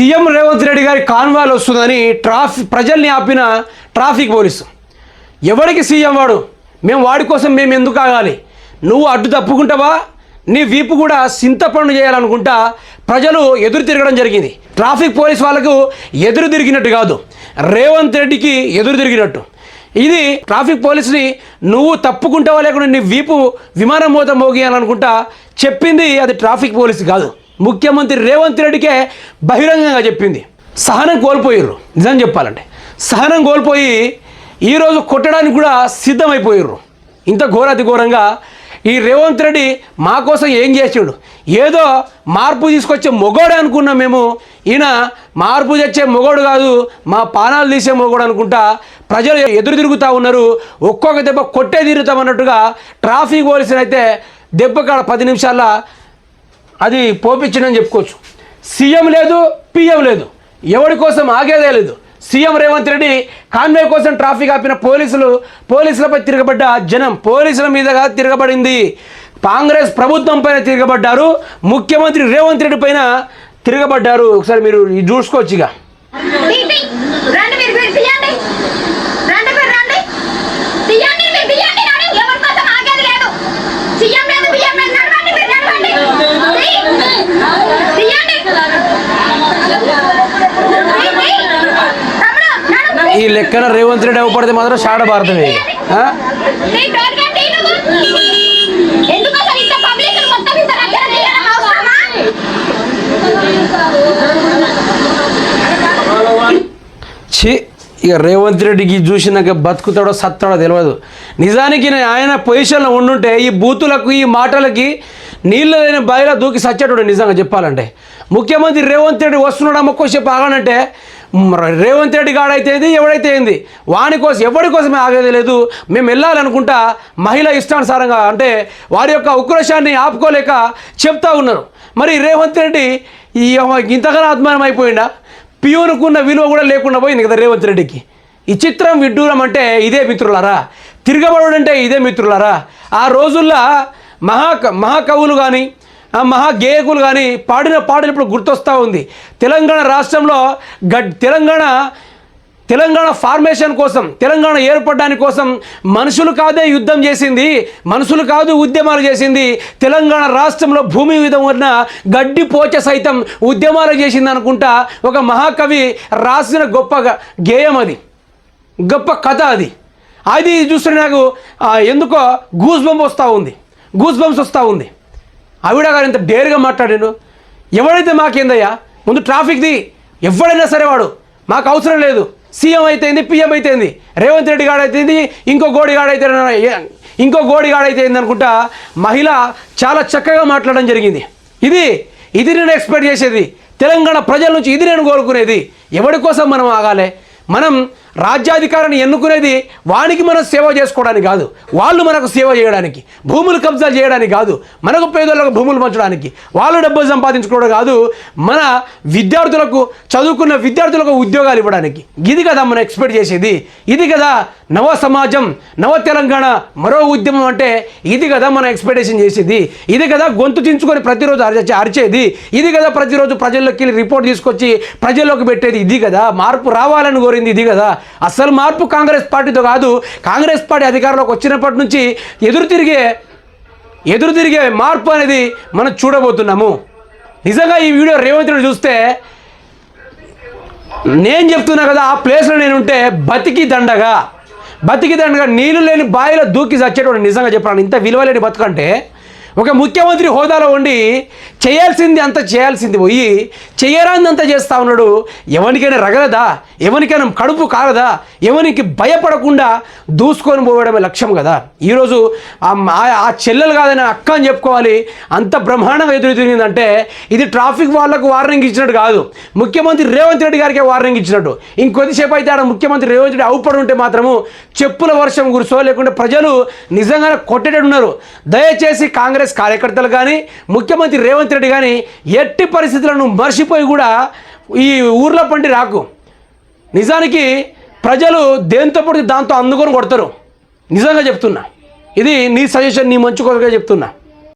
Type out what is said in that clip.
CM Revanth Reddy గారి కాన్వాల్ వస్తుందని traffic ప్రజల్ని ఆపిన ట్రాఫిక్ పోలీసు. ఎవడికి సీఎం వాడు? మేము వాడి కోసం మేము ఎందుకు ఆగాలి? నువ్వు అడ్డు తప్పుకుంటావా? నీ వీపు కూడా సింతపండు చేయాలనుకుంటా ప్రజలు ఎదురు తిరగడం జరిగింది. ట్రాఫిక్ పోలీస్ వాళ్ళకు ఎదురు తిరిగినట్టు కాదు. రేవంత్ రెడ్డికి ఎదురు తిరిగినట్టు. ఇది ట్రాఫిక్ పోలీసుని నువ్వు తప్పుకుంటావా లేకుండా నీ వీపు విమానం మోత మోగియాలనుకుంటా చెప్పింది అది ట్రాఫిక్ పోలీస్ కాదు. ముఖ్యమంత్రి రేవంత్ రెడ్డికే బహిరంగంగా చెప్పింది. సహనం కోల్పోయారు నిజం చెప్పాలంటే. సహనం కోల్పోయి ఈరోజు కొట్టడానికి కూడా సిద్ధమైపోయారు ఇంత ఘోరాతి ఘోరంగా ఈ రేవంత్ రెడ్డి మా కోసం ఏం చేసాడు? ఏదో మార్పు తీసుకొచ్చే మొగోడు అనుకున్నాం మేము. ఈయన మార్పు తెచ్చే మొగోడు కాదు మా పానాలు తీసే మొగోడు అనుకుంటా ప్రజలు ఎదురు తిరుగుతూ ఉన్నారు. ఒక్కొక్క దెబ్బ కొట్టే తిరుగుతామన్నట్టుగా ట్రాఫిక్ పోలీసులు అయితే దెబ్బ కాడ పది నిమిషాల్లో అది పోపించిందని చెప్పుకోవచ్చు. సీఎం లేదు పిఎం లేదు. ఎవరి కోసం ఆగేదే లేదు. సీఎం రేవంత్ రెడ్డి కాన్వే కోసం ట్రాఫిక్ ఆపిన పోలీసులు పోలీసులపై తిరగబడ్డ జనం పోలీసుల మీదగా తిరగబడింది. కాంగ్రెస్ ప్రభుత్వం పైన తిరగబడ్డారు. ముఖ్యమంత్రి రేవంత్ రెడ్డి పైన తిరగబడ్డారు. ఒకసారి మీరు ఇది చూసుకోవచ్చు ఇక తీయండి. రండి మీరు మీరు తీయండి రండి మీరు రండి తీయండి మీరు తీయండి రండి ఎవరి కోసం ఆగేది లేదు సీఎం లేదు బియ్యం లేదు నడవండి మీరు నడవండి తీ. తీయండి తీ, తీ. తమ్ముడు, నడు. ఈ లెక్కన రేవంత్ రెడ్డి అవ్వపడితే మాత్రం షాడ భారతమే. ఇక. ఛీ ఇక రేవంత్ రెడ్డికి చూసినాక బతుకుతాడో సత్తాడో తెలియదు నిజానికి నేను ఆయన పొజిషన్లో ఉండుంటే ఈ బూతులకు ఈ మాటలకి నీళ్ళు లేని బాయిలో దూకి సచ్చేటోడు నిజంగా చెప్పాలంటే. ముఖ్యమంత్రి రేవంత్ రెడ్డి వస్తున్నాడు మొక్కోసేపు ఆగనంటే రేవంత్ రెడ్డి గాడైతేంది ఎవడైతే ఏంది? వాని కోసం ఎవరి కోసమే ఆగేది లేదు. మేము వెళ్ళాలనుకుంటా మహిళ ఇష్టానుసారంగా అంటే వారి యొక్క ఉక్రోషాన్ని ఆపుకోలేక చెప్తా ఉన్నారు. మరి రేవంత్ రెడ్డి ఈ ఇంతగానో అద్మానం అయిపోయిందా పియోనుకున్న విలువ కూడా లేకుండా పోయింది కదా రేవంత్ రెడ్డికి. ఈ చిత్రం విడ్డూరం అంటే ఇదే మిత్రులారా. తిరగబడు అంటే ఇదే మిత్రులారా. ఆ రోజుల్లో మహా మహాకవులు కానీ ఆ మహాగేయకులు కానీ పాడిన పాటలు ఇప్పుడు గుర్తొస్తూ ఉంది. తెలంగాణ రాష్ట్రంలో గడ్ తెలంగాణ తెలంగాణ ఫార్మేషన్ కోసం తెలంగాణ ఏర్పడడానికి కోసం మనుషులు కాదే యుద్ధం చేసింది మనుషులు కాదు ఉద్యమాలు చేసింది తెలంగాణ రాష్ట్రంలో భూమి విధం ఉన్న గడ్డి పోచ సైతం ఉద్యమాలు చేసింది అనుకుంటా ఒక మహాకవి రాసిన గొప్ప గేయం అది. గొప్ప కథ అది. అది చూస్తే నాకు ఎందుకో గూస్ బంప్ వస్తూ ఉంది. గూస్ బంప్స్ వస్తూ ఉంది. ఆవిడ గారు ఇంత డేర్గా మాట్లాడాను ఎవడైతే మాకేందయ్యా ముందు ట్రాఫిక్ది ఎవడైనా సరే వాడు. మాకు అవసరం లేదు. సీఎం అయితేంది పిఎం అయితేంది. రేవంత్ రెడ్డి గాడైతేంది ఇంకో గోడి గాడైతే ఇంకో గోడి గాడైతేంది అనుకుంటా మహిళ చాలా చక్కగా మాట్లాడడం జరిగింది. ఇది ఇది నేను ఎక్స్పెక్ట్ చేసేది. తెలంగాణ ప్రజల నుంచి ఇది నేను కోరుకునేది. ఎవడి కోసం మనం ఆగాలి? మనం రాజ్యాధికారాన్ని ఎన్నుకునేది వానికి మనం సేవ చేసుకోవడానికి కాదు. వాళ్ళు మనకు సేవ చేయడానికి భూములు కబ్జాలు చేయడానికి కాదు. మనకు పేదోళ్ళకు భూములు పంచడానికి వాళ్ళు డబ్బులు సంపాదించుకోవడం కాదు. మన విద్యార్థులకు చదువుకున్న విద్యార్థులకు ఉద్యోగాలు ఇవ్వడానికి. ఇది కదా మనం ఎక్స్పెక్ట్ చేసేది. ఇది కదా నవ సమాజం నవ తెలంగాణ మరో ఉద్యమం అంటే ఇది కదా మనం ఎక్స్పెక్టేషన్ చేసేది. ఇది కదా గొంతు చించుకొని ప్రతిరోజు అరిచే అరిచేది. ఇది కదా ప్రతిరోజు ప్రజల్లోకి వెళ్ళి రిపోర్ట్ తీసుకొచ్చి ప్రజల్లోకి పెట్టేది. ఇది కదా మార్పు రావాలని కోరింది. ఇది కదా అసలు మార్పు కాంగ్రెస్ పార్టీతో కాదు. కాంగ్రెస్ పార్టీ అధికారంలోకి వచ్చినప్పటి నుంచి ఎదురు తిరిగే ఎదురు తిరిగే మార్పు అనేది మనం చూడబోతున్నాము. నిజంగా ఈ వీడియో రేవంత్ రెడ్డి చూస్తే నేను చెప్తున్నా కదా ఆ ప్లేస్లో నేను ఉంటే బతికి దండగా. బతికి దండగా నీళ్ళు లేని బావిలో దూకి చచ్చేటువంటి నిజంగా చెప్పాను ఇంత విలువ లేని బతుకంటే ఒక ముఖ్యమంత్రి హోదాలో ఉండి చేయాల్సింది అంత చేయాల్సింది పోయి చేయరాందంతా చేస్తా ఉన్నాడు. ఎవరికైనా రగలదా? ఎవరికైనా కడుపు కాలదా ఎవరికి భయపడకుండా దూసుకొని పోవడమే లక్ష్యం కదా. ఈరోజు ఆ చెల్లెలు కాదని అక్క అని చెప్పుకోవాలి. అంత బ్రహ్మాండంగా ఎదురు తిరిగిందంటే ఇది ట్రాఫిక్ వాళ్ళకు వార్నింగ్ ఇచ్చినట్టు కాదు. ముఖ్యమంత్రి రేవంత్ రెడ్డి గారికే వార్నింగ్ ఇచ్చినట్టు. ఇంకొద్దిసేపు అయితే ఆడ ముఖ్యమంత్రి రేవంత్ రెడ్డి అవుపడి ఉంటే మాత్రము చెప్పుల వర్షం కురుసో లేకుంటే ప్రజలు నిజంగానే కొట్టేటట్టున్నారు. దయచేసి కాంగ్రెస్ కాంగ్రెస్ కార్యకర్తలు కానీ ముఖ్యమంత్రి రేవంత్ రెడ్డి కానీ ఎట్టి పరిస్థితులను మర్చిపోయి కూడా ఈ ఊర్లో పండి రాకు. నిజానికి ప్రజలు దేంతో పడితే దాంతో అందుకొని కొడతారు. నిజంగా చెప్తున్నా. ఇది నీ సజెషన్ నీ మంచి కొరకే చెప్తున్నా.